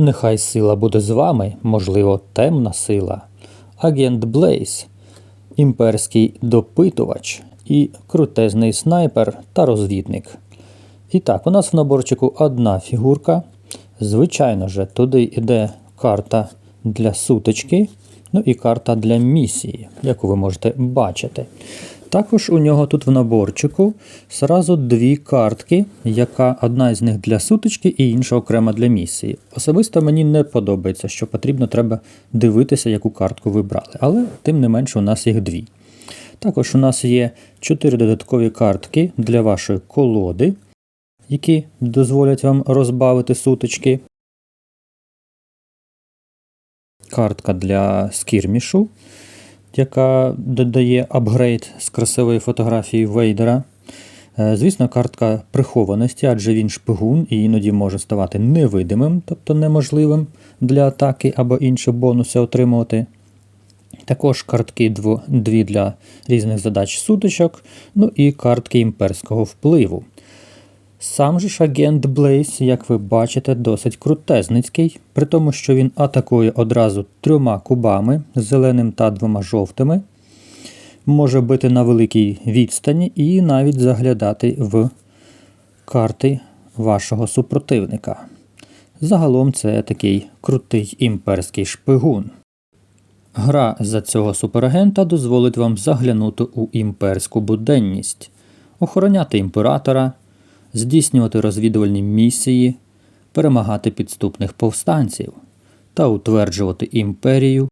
Нехай сила буде з вами, можливо, темна сила. Агент Блейз, імперський допитувач і крутезний снайпер та розвідник. І так, у нас в наборчику одна фігурка. Звичайно же, туди йде карта для сутички, ну і карта для місії, яку ви можете бачити. Також у нього тут в наборчику зразу дві картки, яка одна з них для сутички і інша окрема для місії. Особисто мені не подобається, що потрібно треба дивитися, яку картку ви брали. Але тим не менше у нас їх дві. Також у нас є чотири додаткові картки для вашої колоди, які дозволять вам розбавити сутички. Картка для скірмішу, яка додає апгрейд з красивої фотографії Вейдера. Е, Звісно, картка прихованості, адже він шпигун і іноді може ставати невидимим, тобто неможливим для атаки або інші бонуси отримувати. Також картки дві для різних задач сутичок, ну і картки імперського впливу. Сам же ж агент Блейз, як ви бачите, досить крутезницький, при тому, що він атакує одразу трьома кубами, зеленим та двома жовтими, може бити на великій відстані і навіть заглядати в карти вашого супротивника. Загалом це такий крутий імперський шпигун. Гра за цього суперагента дозволить вам заглянути у імперську буденність, охороняти імператора, здійснювати розвідувальні місії, перемагати підступних повстанців та утверджувати імперію